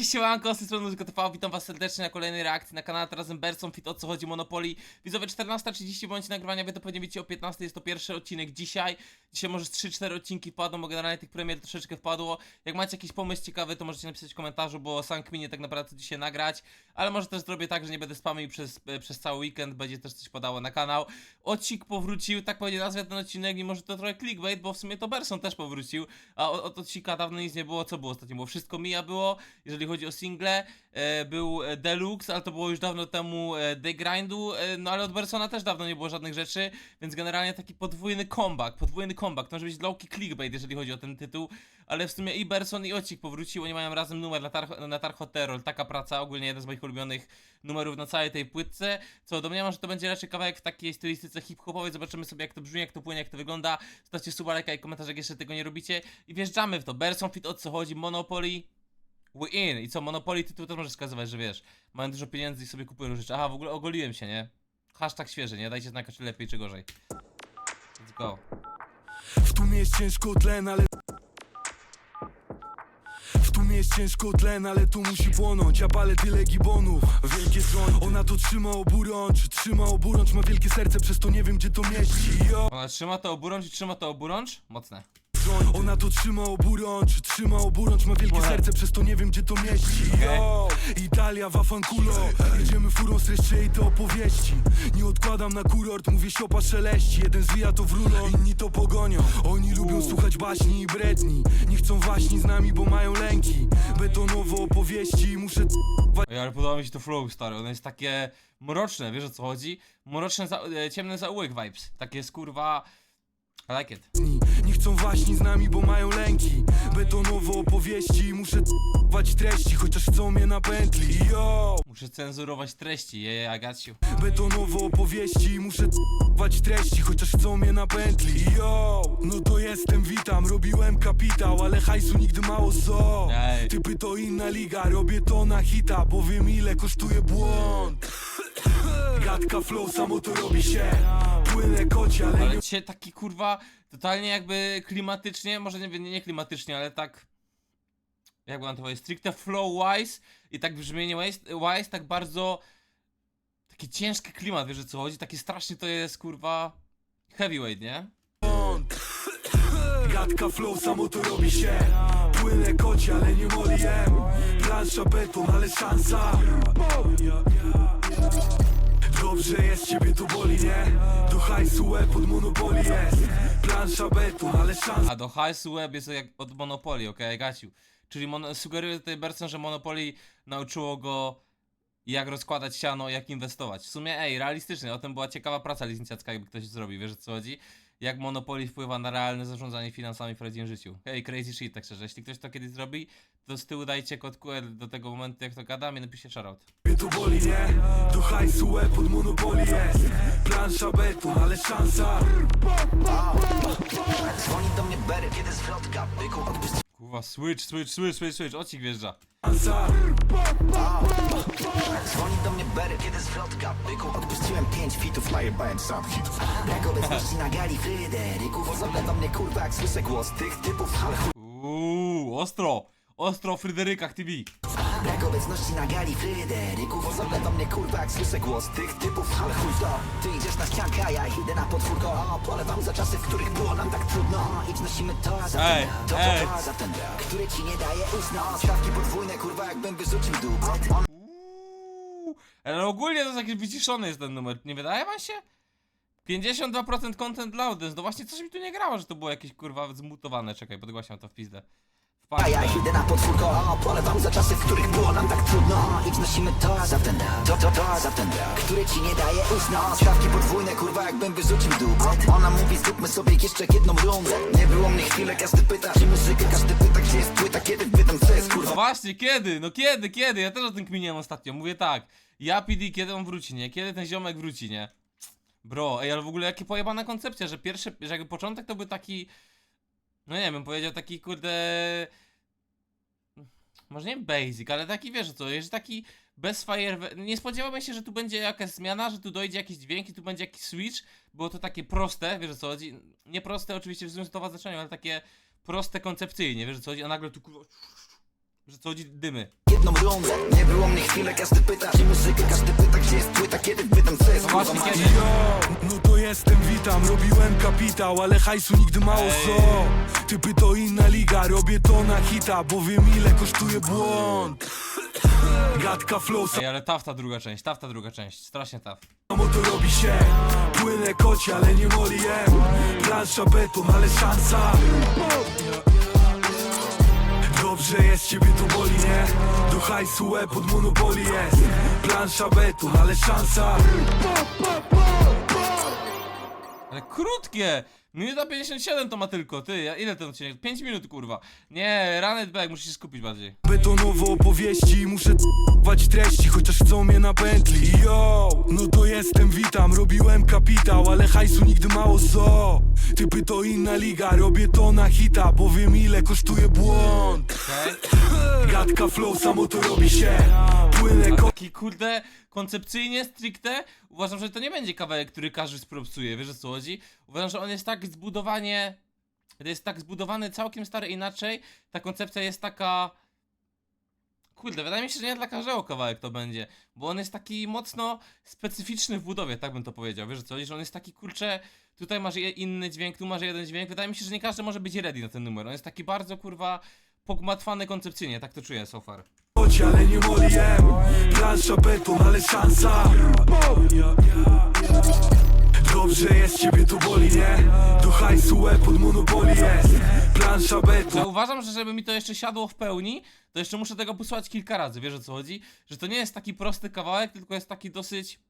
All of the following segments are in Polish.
cześć, siemanko, z tej strony Muzyka TV, witam was serdecznie na kolejnej reakcji na kanale, razem Berson, Fit, o co chodzi, Monopoly. Widzowie, 14.30 bądź nagrywania, wy to pewnie wiecie o 15, jest to pierwszy odcinek dzisiaj. Dzisiaj może z 3-4 odcinki wpadną, bo generalnie tych premier troszeczkę wpadło. Jak macie jakiś pomysł ciekawy, to możecie napisać w komentarzu, bo sam kminie tak naprawdę dzisiaj nagrać. Ale może też zrobię tak, że nie będę spamił przez, e, przez cały weekend, będzie też coś podało na kanał. Odcik powrócił, tak pewnie nazwę ten odcinek i może to trochę clickbait, bo w sumie to Berson też powrócił. A od, od dawno nic nie było, co było ostatnio? Było wszystko mija było, jeżeli chodzi o single, e, był e, Deluxe, ale to było już dawno temu e, The Grindu, e, no ale od Bersona też dawno nie było żadnych rzeczy, więc generalnie taki podwójny comeback, podwójny comeback, to może być lowki clickbait, jeżeli chodzi o ten tytuł, ale w sumie i Berson i Ocik powrócił, oni mają razem numer na, Tar Tarcho taka praca, ogólnie jeden z moich ulubionych numerów na całej tej płytce, co domniemam, że to będzie raczej kawałek w takiej stylistyce hip-hopowej, zobaczymy sobie jak to brzmi, jak to płynie, jak to wygląda, zostawcie suba, lajka i komentarz, jak jeszcze tego nie robicie i wjeżdżamy w to, Berson Fit, o co chodzi, Monopoly, We in. I co, Monopoly tytuł też możesz wskazywać, że wiesz, mają dużo pieniędzy i sobie kupują rzeczy. Aha, w ogóle ogoliłem się, nie? Hashtag świeży, nie? Dajcie znaka, czy lepiej, czy gorzej. Let's go. W tłumie jest ciężko tlen, ale jest ciężko tlen, ale tu musi płonąć. Ja palę tyle gibonów, wielkie słoń Ona to trzyma oburącz, trzyma oburącz Ma wielkie serce, przez to nie wiem gdzie to mieści. Jo, Ona trzyma to oburącz i trzyma to oburącz? Mocne. Ona to trzyma oburącz, trzyma oburącz Ma wielkie serce, przez to nie wiem gdzie to mieści. Jo, Italia, wafankulo Jedziemy furą, streszczę jej te opowieści. Nie odkładam na kurort, mówię siopa szeleści. Jeden zwija to w rulo, inni to pogonią. Oni lubią słuchać baśni i bredni. Nie chcą waśni z nami, bo mają lęki. Betonowe opowieści, muszę Ej, ale podoba mi się to flow, stary. Ono jest takie mroczne, wiesz o co chodzi? Mroczne, za e, ciemny zaułek vibes. Takie skurwa... I like it. Ni- Nie chcą waśni z nami, bo mają lęki. Betonowe opowieści, muszę wać treści Chociaż chcą mnie na pętli Yo, Muszę cenzurować treści, yeah, I got you. betonowe opowieści Muszę wać treści, chociaż chcą mnie na pętli Yo, no to jestem, witam Robiłem kapitał, ale hajsu nigdy mało so Ej. Typy to inna liga, robię to na hita Powiem ile kosztuje błąd? Gadka flow, samo to robi się Płynę kocie, ale nie Ale dzisiaj taki kurwa, totalnie jakby klimatycznie, może nie, nie, nie klimatycznie, ale tak... Jak mam to powiedzieć? Stricte flow wise i tak brzmienie wise, wise tak bardzo... Taki ciężki klimat, wiesz o co chodzi? Taki strasznie to jest kurwa... Heavyweight, nie? błąd Gadka flow, samo to robi się Płynę kocie, ale nie moliem Plansza beton, ale szansa Dobrze jest, ciebie to boli, nie? Do hajsu łeb pod monopoli jest Plansza beton, ale szansa A do hajsu web jest jak od Monopoly, okej, gaciu. Czyli mon- sugeruje tutaj Berson, że Monopoly nauczyło go jak rozkładać siano, jak inwestować. W sumie, ej, realistycznie, o tym była ciekawa praca licencjacka, jakby ktoś zrobił, wiesz o co chodzi? Jak Monopoly wpływa na realne zarządzanie finansami w prawdziwym życiu. Ej, crazy shit, tak szczerze. Jeśli ktoś to kiedyś zrobi, to z tyłu dajcie kod QR do tego momentu, jak to gadam i napiszcie shoutout. To boli, nie? Do hajsu łeb pod monopoli jest Plansza beton, ale szansa Dzwoni do mnie Berry, kiedy zwrotka Byku, Kurwa, switch, switch, switch, switch, switch, ocik wjeżdża. Szansa Dzwoni do mnie Berry, kiedy zwrotka Byku, odpuściłem pięć fitów, najebałem sam hitów Brak obecności na gali Fryderyków mnie kurwa, jak słyszę głos tych typów Ale chuj, Uuu, ostro! Ostro, Fryderykach TV. brak obecności na gali Fryderyków. Mnie kurwa, jak słyszę głos tych typów. Ale chuj w to, ty idziesz na ściankę, a ja idę na podwórko. O, Polewam za czasy, w których było nam tak trudno. I wznosimy to za Ej, ten, to, ej. to, to za ten Który ci nie daje usno Stawki podwójne, kurwa, jakbym wyrzucił dupet On Uuu, Ale ogólnie to jest jakiś wyciszony jest ten numer, nie wydaje wam się? 52% content loudness, no właśnie coś mi tu nie grało, że to było jakieś kurwa zmutowane, czekaj, podgłaśniam to w pizdę. A ja idę na podwórko, polewam za czasy, w których było nam tak trudno I wznosimy to za ten, to, to, to za ten Który ci nie daje usno Stawki podwójne, kurwa, jakbym wyrzucił dupet Ona mówi, zróbmy sobie jeszcze jedną rundę Nie było mnie chwilę, każdy pyta, czy muzykę Każdy pyta, gdzie jest płyta, kiedy pytam, co jest, No kurwa właśnie, kiedy? No kiedy, kiedy? Ja też o tym kminiłem ostatnio, mówię tak, ja PD, kiedy on wróci, nie? Kiedy ten ziomek wróci, nie? Bro, ej, ale w ogóle jakie pojebana koncepcja, że pierwszy, że jakby początek to był taki, no nie wiem, powiedział taki kurde, może nie basic, ale taki wiesz co, jest taki bez fajerwe... Nie spodziewałem się, że tu będzie jakaś zmiana, że tu dojdzie jakiś dźwięk i tu będzie jakiś switch. Było to takie proste, wiesz co chodzi? Nie proste oczywiście w złym słowa znaczeniu, ale takie proste koncepcyjnie, wiesz co chodzi? A nagle tu kurwa... Że co chodzi dymy. Jedną rundę Nie było mnie chwilę, każdy pyta Czy muzykę, każdy pyta gdzie jest płyta Kiedy pytam co jest No właśnie, kiedy? Jestem, witam, robiłem kapitał, ale hajsu nigdy mało so Typy to inna liga, robię to na hita, bo wiem ile kosztuje błąd. Gadka flow, Ej, ale taf ta druga część, taf ta druga część, strasznie taf. samo to robi się. Płynę kocie, ale nie molijem Plansza beton, ale szansa. Dobrze jest, ciebie to boli, nie? Do hajsu łeb od monopoli jest. Plansza beton, ale szansa Ale krótkie! Minuta 57 to ma tylko, ty, ja- ile ten odcinek? 5 minut, kurwa. Nie, Ranet Back, musisz się skupić bardziej. Betonowo opowieści, muszę c***wać treści, chociaż chcą mnie na pętli Yo, no to jestem, witam, robiłem kapitał, ale hajsu nigdy mało so Typy to inna liga, robię to na hita, bo wiem ile kosztuje błąd Okej? Gadka flow, samo to robi się Płynę A ko... taki kurde, koncepcyjnie, stricte, uważam, że to nie będzie kawałek, który każdy spropsuje, wiesz o co chodzi? Uważam, że on jest tak zbudowanie, jest tak zbudowany całkiem stary inaczej, ta koncepcja jest taka... Kurde, wydaje mi się, że nie dla każdego kawałek to będzie, bo on jest taki mocno specyficzny w budowie, tak bym to powiedział, wiesz co? Że on jest taki, kurczę, tutaj masz inny dźwięk, tu masz jeden dźwięk, wydaje mi się, że nie każdy może być ready na ten numer, on jest taki bardzo, kurwa, pogmatwany koncepcyjnie, tak to czuję so far. Kocie, ale nie molijem Plansza beton, ale szansa Dobrze jest, ciebie to boli, nie? Do hajsu łeb od monopoli jest Plansza beton uważam, że żeby mi to jeszcze siadło w pełni, to jeszcze muszę tego posłuchać kilka razy, wiesz o co chodzi? Że to nie jest taki prosty kawałek, tylko jest taki dosyć...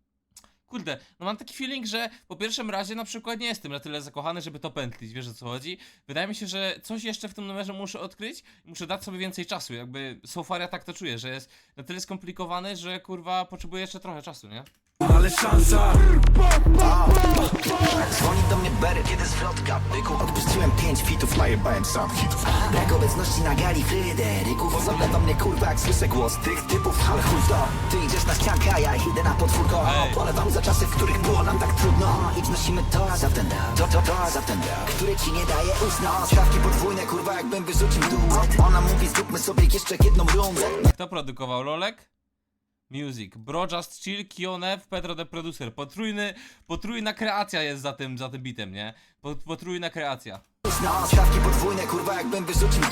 Kurde, no mam taki feeling, że po pierwszym razie na przykład nie jestem na tyle zakochany, żeby to pętlić, wiesz o co chodzi? Wydaje mi się, że coś jeszcze w tym numerze muszę odkryć i muszę dać sobie więcej czasu, jakby so far ja tak to czuję, że jest na tyle skomplikowany, że kurwa potrzebuję jeszcze trochę czasu, nie? Ale szansa. Dzwoni do mnie Berry, kiedy zwrotka byku. Odpuściłem pięć fitów, najebałem sam hitów. Brak obecności na gali Fryderyków Zalewa mnie kurwa jak słyszę głos tych typów Ale chuj w to, ty idziesz na ściankę, a ja idę na podwórko. Polewam za czasy, w których było nam tak trudno. I wznosimy to za ten to, to, to za ten Który ci nie daje usnąć Stawki podwójne, kurwa jakbym wyrzucił duet Ona mówi zróbmy sobie jeszcze jedną rundę. Kto produkował Lolek? Music, Bro Just Chill, Kionev, Pedro the Producer. Potrójny, potrójna kreacja jest za tym, za tym bitem, nie? Po- Potrójna kreacja. Stawki podwójne, kurwa jakbym wyrzucił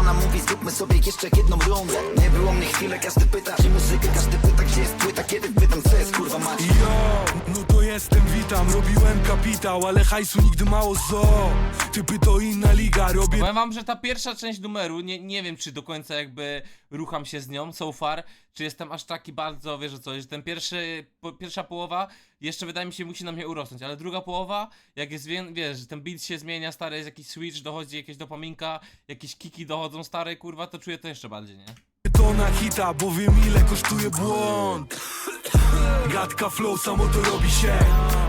Ona mówi zróbmy sobie jeszcze jedną rundę Nie było mnie chwilę, każdy pyta jestem, witam, robiłem kapitał, ale hajsu nigdy mało so Typy to inna liga, robię Powiem wam, że ta pierwsza część numeru, nie, nie wiem czy do końca jakby rucham się z nią so far, czy jestem aż taki bardzo, wiesz o co, że ten pierwszy, po, pierwsza połowa jeszcze wydaje mi się musi na mnie urosnąć, ale druga połowa, jak jest, wie, wiesz, że ten beat się zmienia, stary, jest jakiś switch, dochodzi jakieś dopaminka, jakieś kiki dochodzą, stare, kurwa, to czuję to jeszcze bardziej, nie? to na hita, bo wiem ile kosztuje błąd Gadka flow, samo to robi się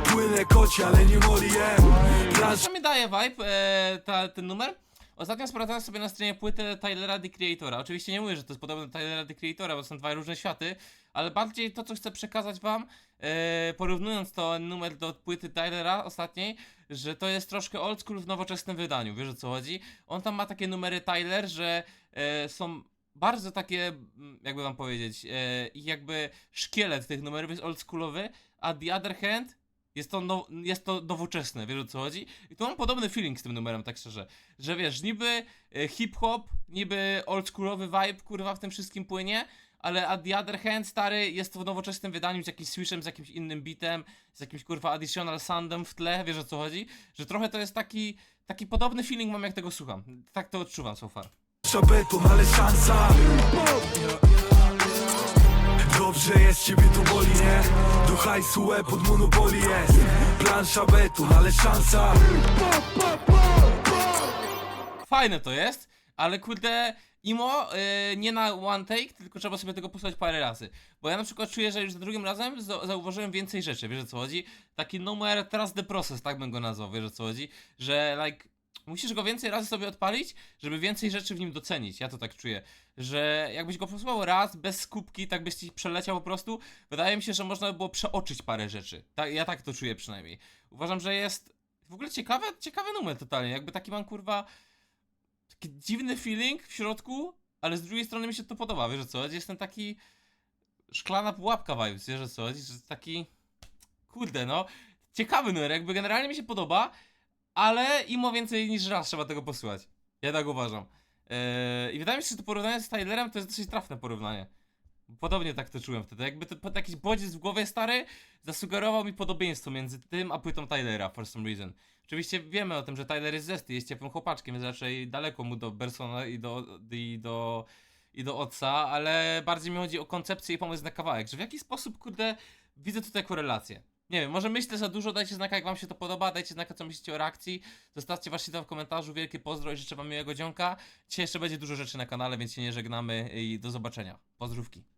Płynę kocie, ale nie molijem Plansza Co mi daje vibe e, ta, ten numer? Ostatnio sprawdzałem sobie na stronie płytę Tylera The Creatora. Oczywiście nie mówię, że to jest podobne do Tylera The Creatora, bo to są dwa różne światy, ale bardziej to, co chcę przekazać wam, e, porównując to numer do płyty Tylera ostatniej, że to jest troszkę old school w nowoczesnym wydaniu, wiesz o co chodzi? On tam ma takie numery Tyler, że e, są bardzo takie, mm, jakby wam powiedzieć, e, jakby szkielet tych numerów jest oldschoolowy, a The Other Hand jest to, no, jest to nowoczesne, wiesz o co chodzi? I tu mam podobny feeling z tym numerem, tak szczerze. Że wiesz, niby e, hip-hop, niby oldschoolowy vibe, kurwa, w tym wszystkim płynie, ale at the other hand, stary, jest to w nowoczesnym wydaniu z jakimś switchem, z jakimś innym beatem, z jakimś, kurwa, additional soundem w tle, wiesz o co chodzi? Że trochę to jest taki, taki podobny feeling mam, jak tego słucham. Tak to odczuwam so far. Beton, ale szansa Dobrze jest, ciebie to boli, nie? Do hajsu łeb od monopoli jest Plansza beton, ale szansa Fajne to jest, ale kurde, imo yy, nie na one take, tylko trzeba sobie tego posłuchać parę razy. Bo ja na przykład czuję, że już za drugim razem za zauważyłem więcej rzeczy, wiesz o co chodzi? Taki numer teraz the process, tak bym go nazwał, wiesz o co chodzi? Że like, musisz go więcej razy sobie odpalić, żeby więcej rzeczy w nim docenić, ja to tak czuję. Że jakbyś go posłuchał raz, bez skupki, tak byś ci przeleciał po prostu, wydaje mi się, że można by było przeoczyć parę rzeczy. Tak, ja tak to czuję przynajmniej. Uważam, że jest w ogóle ciekawy, ciekawy numer totalnie, jakby taki mam kurwa taki dziwny feeling w środku, ale z drugiej strony mi się to podoba, wiesz co? Jestem taki szklana pułapka vibes, wiesz co? Że taki, kurde no, ciekawy numer, jakby generalnie mi się podoba, ale imo więcej niż raz trzeba tego posłuchać. Ja tak uważam. Eee, I wydaje mi się, że to porównanie z Tylerem to jest dosyć trafne porównanie. Podobnie tak to czułem wtedy. Jakby to, jakiś bodziec w głowie stary zasugerował mi podobieństwo między tym a płytą Tylera for some reason. Oczywiście wiemy o tym, że Tyler jest zesty, jest ciepłym chłopaczkiem, więc raczej daleko mu do Bersona i do, i do, i do Otsa, ale bardziej mi chodzi o koncepcję i pomysł na kawałek, że w jaki sposób, kurde, widzę tutaj korelację. Nie wiem, może myślę za dużo, dajcie znaka jak wam się to podoba, dajcie znaka co myślicie o reakcji, zostawcie wasze tam w komentarzu, wielkie pozdro i życzę wam miłego dzionka. Dzisiaj jeszcze będzie dużo rzeczy na kanale, więc się nie żegnamy i do zobaczenia. Pozdrówki.